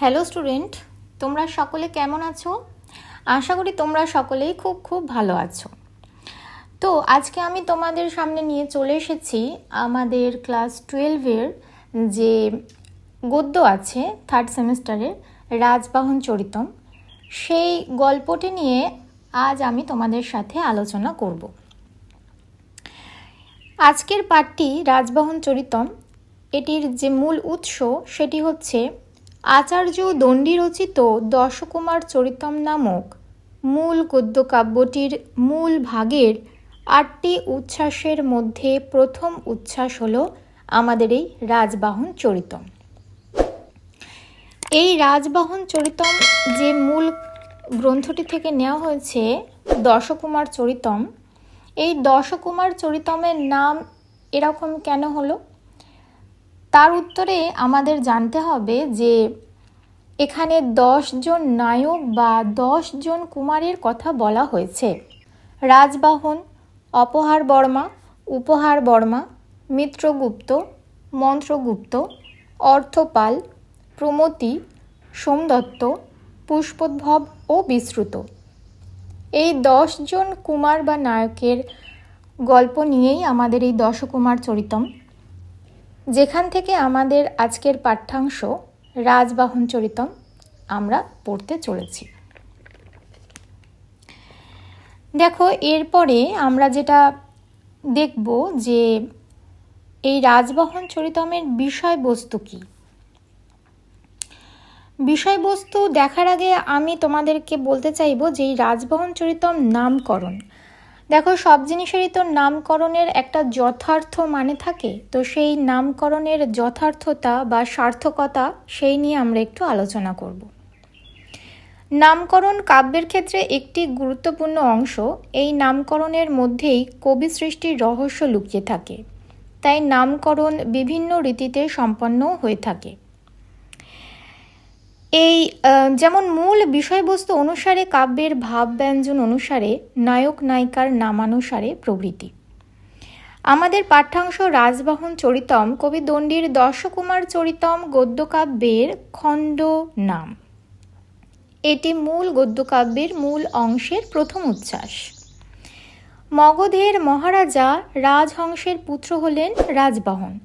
Hello student, তোমরা সকলে কেমন আছো? আশা করি তোমরা সকলেই খুব খুব ভালো আছো। তো আজকে আমি তোমাদের সামনে নিয়ে চলে এসেছি আমাদের ক্লাস টুয়েলভের যে গদ্য আছে থার্ড সেমিস্টারের রাজবাহন চরিতম, সেই গল্পটি নিয়ে আজ আমি তোমাদের সাথে আলোচনা করব। আজকের পাঠটি রাজবাহন চরিতম, এটির যে মূল উৎস সেটি হচ্ছে আচার্য দণ্ডী রচিত দশকুমার চরিতম নামক মূল গদ্যকাব্যটির মূল ভাগের আটটি উচ্ছ্বাসের মধ্যে প্রথম উচ্ছ্বাস হল আমাদের এই রাজবাহন চরিতম। এই রাজবাহন চরিতম যে মূল গ্রন্থটি থেকে নেওয়া হয়েছে দশকুমার চরিতম, এই দশকুমার চরিতমের নাম এরকম কেন হলো? তার উত্তরে আমাদের জানতে হবে যে এখানে জন নায়ক বা জন কুমারের কথা বলা হয়েছে। রাজবাহন, অপহার বর্মা, উপহার বর্মা, মিত্রগুপ্ত, মন্ত্রগুপ্ত, অর্থপাল, প্রমতি, সোমদত্ত, পুষ্পোদ্ভব ও বিশ্রুত এই জন কুমার বা নায়কের গল্প নিয়েই আমাদের এই দশকুমার চরিতম যেখান থেকে আমাদের আজকের পাঠ্যাংশ রাজবাহন চরিতম আমরা পড়তে চলেছি। দেখো, এরপরে আমরা যেটা দেখব যে এই রাজবাহন চরিতমের বিষয়বস্তু কী? বিষয়বস্তু দেখার আগে আমি তোমাদেরকে বলতে চাইব যে এই রাজবাহন চরিতম নামকরণ দেখো, সব জিনিসেরই তো নামকরণের একটা যথার্থ মানে থাকে। তো সেই নামকরণের যথার্থতা বা সার্থকতা সেই নিয়ে আমরা একটু আলোচনা করব। নামকরণ কাব্যের ক্ষেত্রে একটি গুরুত্বপূর্ণ অংশ। এই নামকরণের মধ্যেই কবি সৃষ্টির রহস্য লুকিয়ে থাকে। তাই নামকরণ বিভিন্ন রীতিতে সম্পন্ন হয়ে থাকে। এই যেমন মূল বিষয়বস্তু অনুসারে কাব্যের ভাব ব্যঞ্জন অনুসারে নায়ক নায়িকার নামানুসারে প্রভৃতি। আমাদের পাঠ্যাংশ রাজবাহন চরিতম, কবি দণ্ডির দর্শকুমার চরিতম গদ্যকাব্যের খণ্ড নাম। এটি মূল গদ্যকাব্যের মূল অংশের প্রথম উচ্ছ্বাস। মগধের মহারাজা রাজহংসের পুত্র হলেন রাজবাহন।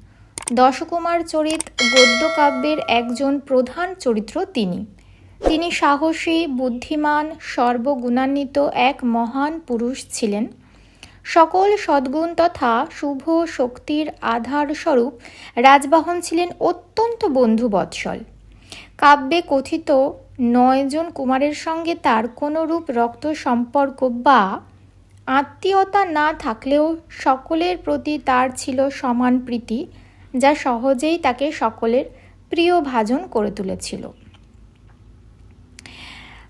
দশকুমার চরিত গদ্যকাব্যের একজন প্রধান চরিত্র তিনি। তিনি সাহসী, বুদ্ধিমান, সর্বগুণান্বিত এক মহান পুরুষ ছিলেন। সকল সদ্গুণ তথা শুভ শক্তির আধার স্বরূপ রাজবাহন ছিলেন অত্যন্ত বন্ধুবৎসল। কাব্যে কথিত নয়জন কুমারের সঙ্গে তার কোনরূপ রক্ত সম্পর্ক বা আত্মীয়তা না থাকলেও সকলের প্রতি তার ছিল সমান প্রীতি। যা সহজেই তাকে সকলের প্রিয় ভাজন করে তুলেছিল।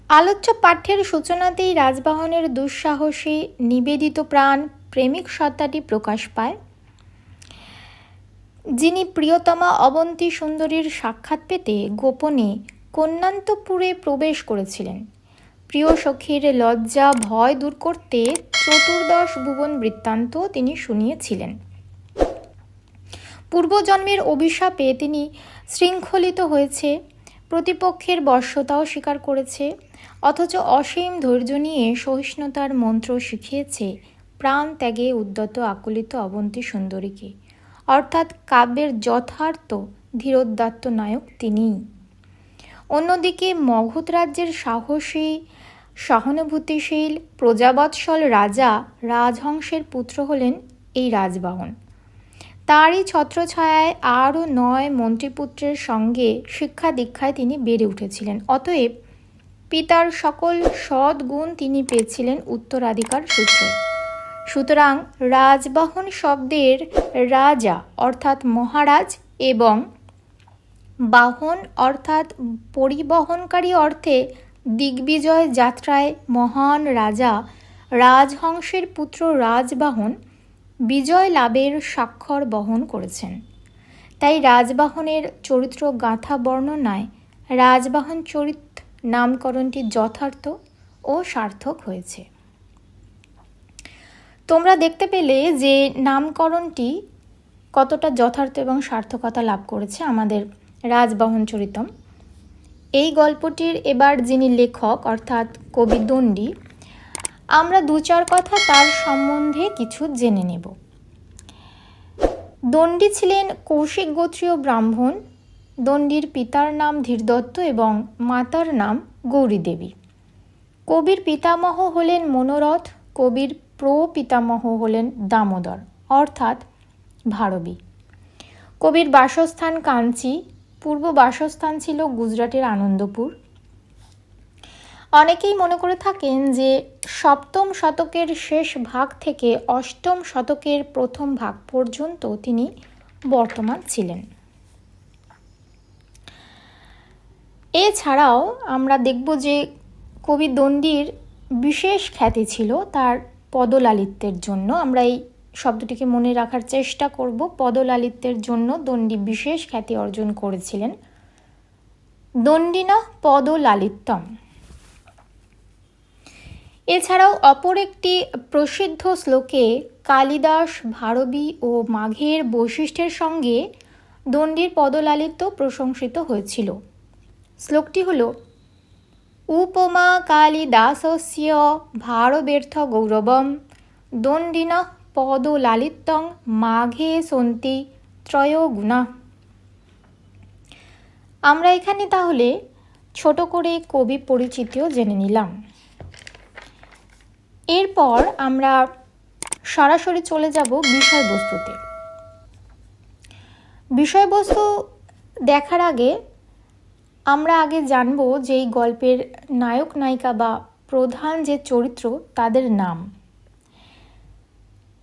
আলোচ্য পাঠ্যের সূচনাতেই রাজবাহনের দুঃসাহসী, নিবেদিত প্রাণ প্রেমিক সত্তাটি প্রকাশ পায়। যিনি প্রিয়তমা অবন্তী সুন্দরীর সাক্ষাৎ পেতে গোপনে কন্যান্তপুরে প্রবেশ করেছিলেন। প্রিয় সখীর লজ্জা, ভয় দূর করতে চতুর্দশ ভুবন বৃত্তান্ত তিনি শুনিয়েছিলেন। পূর্বজন্মের অভিশাপে তিনি শৃঙ্খলিত হয়েছে, প্রতিপক্ষের বর্ষতাও স্বীকার করেছে, অথচ অসীম ধৈর্য নিয়ে সহিষ্ণুতার মন্ত্র শিখিয়েছে, প্রাণ ত্যাগে উদ্যত আকুলিত অবন্তী সুন্দরীকে। অর্থাৎ কাব্যের যথার্থ ধীরোদ্দাত্ত নায়ক তিনিই। অন্যদিকে মগধ রাজ্যের সাহসী, সহানুভূতিশীল, প্রজাবৎসল রাজা রাজহংসের পুত্র হলেন এই রাজবাহন। তারই ছত্রছায়ায় আরও নয় মন্ত্রীপুত্রের সঙ্গে শিক্ষা দীক্ষায় তিনি বেড়ে উঠেছিলেন। অতএব পিতার সকল সদ্গুণ তিনি পেয়েছিলেন উত্তরাধিকার সূত্রে। সুতরাং রাজবাহন শব্দের রাজা অর্থাৎ মহারাজ এবং বাহন অর্থাৎ পরিবহনকারী অর্থে দিগ্বিজয় যাত্রায় মহান রাজা রাজহংসের পুত্র রাজবাহন বিজয় লাভের স্বাক্ষর বহন করেছেন। তাই রাজবাহনের চরিত্র গাথা বর্ণনায় রাজবাহন চরিত নামকরণটি যথার্থ ও সার্থক হয়েছে। তোমরা দেখতে পেলে যে নামকরণটি কতটা যথার্থ এবং সার্থকতা লাভ করেছে আমাদের রাজবাহন চরিতম। এই গল্পটির এবার যিনি লেখক, অর্থাৎ কবি দণ্ডী আমরা দু চার কথা তার সম্বন্ধে কিছু জেনে নেব। দণ্ডী ছিলেন কৌশিক গোত্রীয় ব্রাহ্মণ। দণ্ডীর পিতার নাম ধীরদত্ত এবং মাতার নাম গৌরী দেবী কবির পিতামহ হলেন মনোরথ, কবির প্র পিতামহ হলেন দামোদর, অর্থাৎ ভারবী। কবির বাসস্থান কাঞ্চি, পূর্ব বাসস্থান ছিল গুজরাটের আনন্দপুর। অনেকেই মনে করে থাকেন যে সপ্তম শতকের শেষ ভাগ থেকে অষ্টম শতকের প্রথম ভাগ পর্যন্ত তিনি বর্তমান ছিলেন। এছাড়াও আমরা দেখব যে কবি দণ্ডির বিশেষ খ্যাতি ছিল তার পদলালিত্যের জন্য। আমরা এই শব্দটিকে মনে রাখার চেষ্টা করব। পদলালিত্যের জন্য দণ্ডী বিশেষ খ্যাতি অর্জন করেছিলেন। দণ্ডিনা পদলালিত্যম। এছাড়াও অপর একটি প্রসিদ্ধ শ্লোকে কালিদাস, ভারবী ও মাঘের বৈশিষ্ট্যের সঙ্গে দণ্ডির পদলালিত্য প্রশংসিত হয়েছিল। শ্লোকটি হল, উপমা কালিদাসস্য ভারবের্থ গৌরবম, দণ্ডিন পদলালিত্যং মাঘে সন্তি ত্রয়গুণা আমরা এখানে তাহলে ছোট করে কবি পরিচিতিও জেনে নিলাম। এরপর আমরা সরাসরি চলে যাব বিষয়বস্তুতে। বিষয়বস্তু দেখার আগে আমরা আগে জানব যে এই গল্পের নায়ক, নায়িকা বা প্রধান যে চরিত্র, তাদের নাম।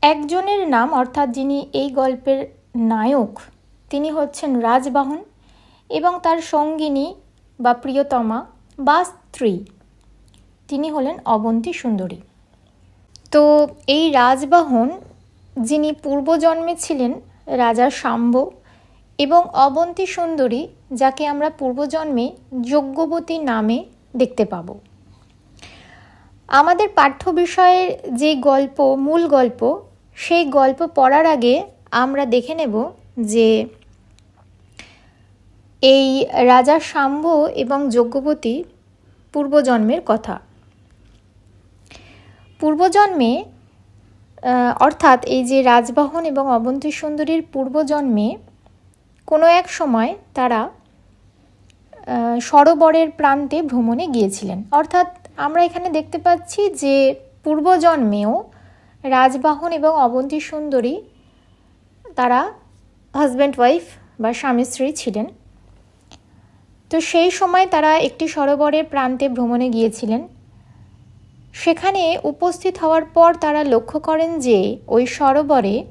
একজনের নাম, অর্থাৎ যিনি এই গল্পের নায়ক, তিনি হচ্ছেন রাজবাহন এবং তার সঙ্গিনী বা প্রিয়তমা বা স্ত্রী। তিনি হলেন অবন্তী সুন্দরী। তো এই রাজবাহন যিনি পূর্বজন্মে ছিলেন রাজা শাম্ব এবং অবন্তী সুন্দরী, যাকে আমরা পূর্বজন্মে যজ্ঞবতী নামে দেখতে পাব। আমাদের পাঠ্য বিষয়ের যে গল্প, মূল গল্প, সেই গল্প পড়ার আগে আমরা দেখে নেব যে এই রাজা শাম্ভ এবং যজ্ঞবতী পূর্বজন্মের কথা। পূর্বজন্মে অর্থাৎ এই যে রাজবাহন এবং অবন্তী সুন্দরীর পূর্বজন্মে কোনো এক সময় তারা সরোবরের প্রান্তে ভ্রমণে গিয়েছিলেন। অর্থাৎ আমরা এখানে দেখতে পাচ্ছি যে পূর্বজন্মেও রাজবাহন এবং অবন্তী সুন্দরী তারা হাজব্যান্ড ওয়াইফ বা স্বামী, স্ত্রী ছিলেন। তো সেই সময় তারা একটি সরোবরের প্রান্তে ভ্রমণে গিয়েছিলেন। সেখানে উপস্থিত হওয়ার পর তারা লক্ষ্য করেন যে ওই সরোবরে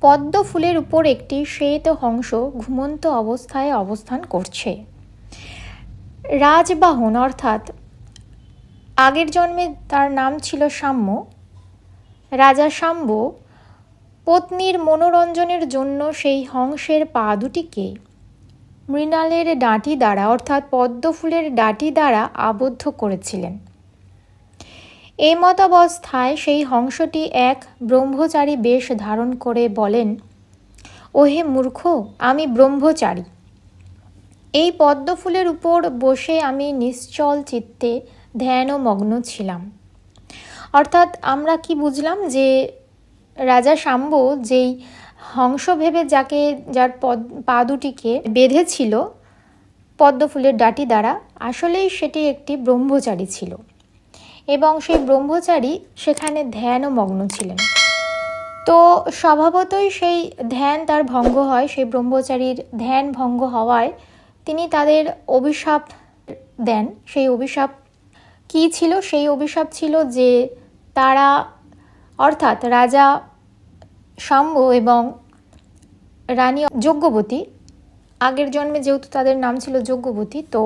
পদ্ম ফুলের উপর একটি শ্বেত হংস ঘুমন্ত অবস্থায় অবস্থান করছে। রাজবাহন, অর্থাৎ আগের জন্মে তার নাম ছিল সাম্য। রাজা সাম্য পত্নীর মনোরঞ্জনের জন্য সেই হংসের পা দুটিকে মৃণালের ডাঁটি দ্বারা, অর্থাৎ পদ্ম ফুলের ডাঁটি দ্বারা আবদ্ধ করেছিলেন। এই মতাবস্থায় সেই হংসটি এক ব্রহ্মচারী বেশ ধারণ করে বলেন, ওহে মূর্খ, আমি ব্রহ্মচারী। এই পদ্মফুলের উপর বসে আমি নিশ্চল চিত্তে ধ্যান ও মগ্ন ছিলাম। অর্থাৎ আমরা কি বুঝলাম যে রাজা শাম্ব যেই হংস ভেবে যাকে, যার পদ, পা দুটিকে বেঁধেছিল পদ্মফুলের ডাটি দ্বারা, আসলেই সেটি একটি ব্রহ্মচারী ছিল। এবং সেই ব্রহ্মচারী সেখানে ধ্যান ও মগ্ন ছিলেন। তো স্বভাবতই সেই ধ্যান তার ভঙ্গ হয়, সেই ব্রহ্মচারীর ধ্যান ভঙ্গ হওয়ায় তিনি তাদের অভিশাপ দেন। সেই অভিশাপ কি ছিল? সেই অভিশাপ ছিল যে তারা অর্থাৎ রাজা শাম্ব এবং রানী যজ্ঞবতী, আগের জন্মে যেহেতু তাদের নাম ছিল যজ্ঞবতী, তো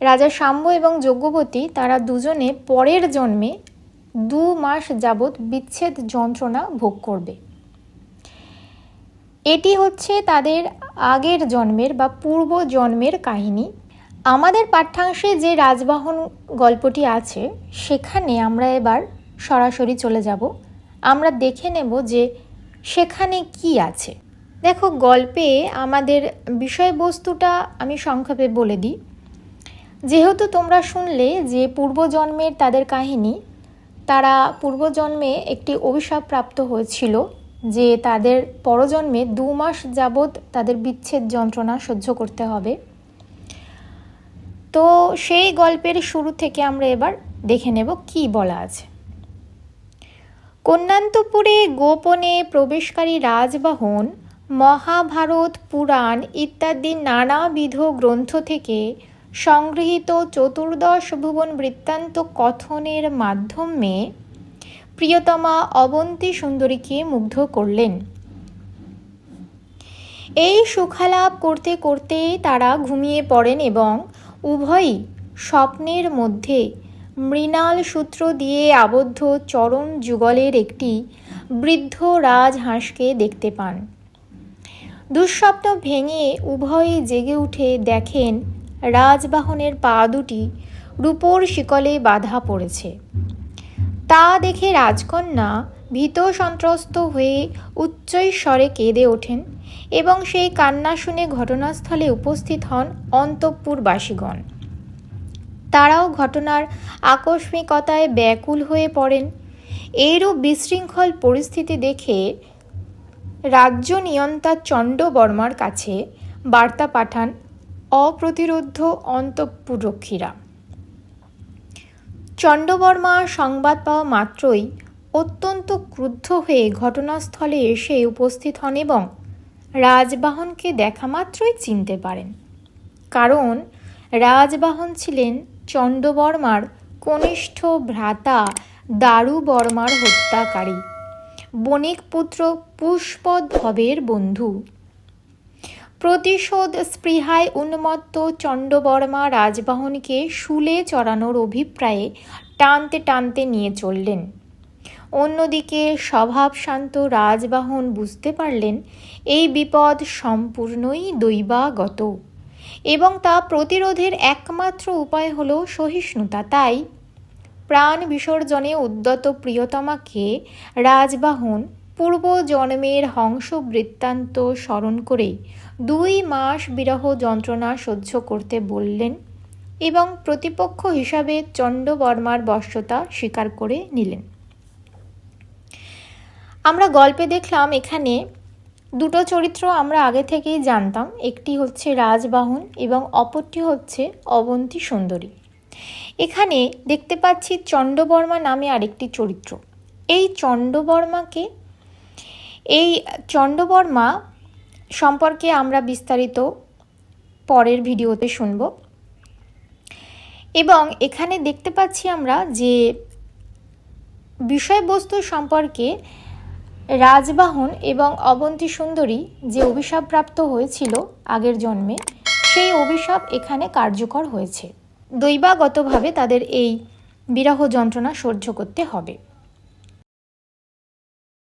রাজা শাম্ব এবং যজ্ঞবতী, তারা দুজনে পরের জন্মে দু মাস যাবৎ বিচ্ছেদ যন্ত্রণা ভোগ করবে। এটি হচ্ছে তাদের আগের জন্মের বা পূর্ব জন্মের কাহিনী। আমাদের পাঠ্যাংশে যে রাজবাহন গল্পটি আছে, সেখানে আমরা এবার সরাসরি চলে যাব। আমরা দেখে নেব যে সেখানে কি আছে। দেখো, গল্পে আমাদের বিষয়বস্তুটা আমি সংক্ষেপে বলে দিই। যেহেতু তোমরা শুনলে যে পূর্বজন্মের তাদের কাহিনী, তারা পূর্বজন্মে একটি অভিশাপ প্রাপ্ত হয়েছিল যে তাদের পরজন্মে দু মাস যাবৎ তাদের বিচ্ছেদ যন্ত্রণা সহ্য করতে হবে। তো সেই গল্পের শুরু থেকে আমরা এবার দেখে নেব কি বলা আছে। কন্যান্তপুরে গোপনে প্রবেশকারী রাজবাহন, মহাভারত পুরাণ ইত্যাদি নানাবিধ গ্রন্থ থেকে সংগৃহীত চতুর্দশ ভুবন বৃত্তান্ত কথনের মাধ্যমে প্রিয়তমা অবন্তী সুন্দরীকে মুগ্ধ করলেন। এই সুখালাপ করতে করতে তারা ঘুমিয়ে পড়েন এবং উভয়ই স্বপ্নের মধ্যে মৃণাল সূত্র দিয়ে আবদ্ধ চরণ যুগলের একটি বৃদ্ধ রাজহাঁসকে দেখতে পান। দুঃস্বপ্ন ভেঙে উভয়ে জেগে উঠে দেখেন রাজবাহনের পা দুটি রূপোর শিকলে বাধা পড়েছে। তা দেখে রাজকন্যা ভীত সন্ত্রস্ত হয়ে উচ্চৈস্বরে কেঁদে ওঠেন এবং সেই কান্না শুনে ঘটনাস্থলে উপস্থিত হন অন্তঃপুরবাসীগণ। তারাও ঘটনার আকস্মিকতায় ব্যাকুল হয়ে পড়েন। এইরূপ বিশৃঙ্খল পরিস্থিতি দেখে রাজ্য নিয়ন্তা চণ্ডবর্মার কাছে বার্তা পাঠান অপ্রতিরোধ্য অন্তঃপুরক্ষীরা। চণ্ডবর্মা সংবাদ পাওয়া মাত্রই অত্যন্ত ক্রুদ্ধ হয়ে ঘটনাস্থলে এসে উপস্থিত হন এবং রাজবাহনকে দেখা মাত্রই চিনতে পারেন। কারণ রাজবাহন ছিলেন চণ্ডবর্মার কনিষ্ঠ ভ্রাতা দারু বর্মার হত্যাকারী। বণিক পুত্র পুষ্পদ ভবের বন্ধু। প্রতিশোধ স্পৃহায় উন্মত্ত চণ্ডবর্মা রাজবাহনকে শুলে চড়ানোর অভিপ্রায়ে টানতে টানতে নিয়ে চললেন। অন্যদিকে স্বভাব শান্ত রাজবাহন বুঝতে পারলেন, এই বিপদ সম্পূর্ণই দৈবাগত এবং তা প্রতিরোধের একমাত্র উপায় হল সহিষ্ণুতা। তাই প্রাণ বিসর্জনে উদ্যত প্রিয়তমাকে রাজবাহন পূর্ব জন্মের হংস বৃত্তান্ত স্মরণ করে দুই মাস বিরহ যন্ত্রণা সহ্য করতে বললেন এবং প্রতিপক্ষ হিসাবে চণ্ডবর্মার বশ্যতা স্বীকার করে নিলেন। আমরা গল্পে দেখলাম এখানে দুটো চরিত্র আমরা আগে থেকেই জানতাম, একটি হচ্ছে রাজবাহন এবং অপরটি হচ্ছে অবন্তী সুন্দরী। এখানে দেখতে পাচ্ছি চণ্ডবর্মা নামে আরেকটি চরিত্র। এই চণ্ডবর্মাকে এই চণ্ডবর্মা সম্পর্কে আমরা বিস্তারিত পরের ভিডিওতে শুনব। এবং এখানে দেখতে পাচ্ছি আমরা যে বিষয়বস্তু সম্পর্কে রাজবাহন এবং অবন্তী সুন্দরী যে অভিশাপ প্রাপ্ত হয়েছিল আগের জন্মে, সেই অভিশাপ এখানে কার্যকর হয়েছে। দৈবাগতভাবে তাদের এই বিরহ যন্ত্রণা সহ্য করতে হবে।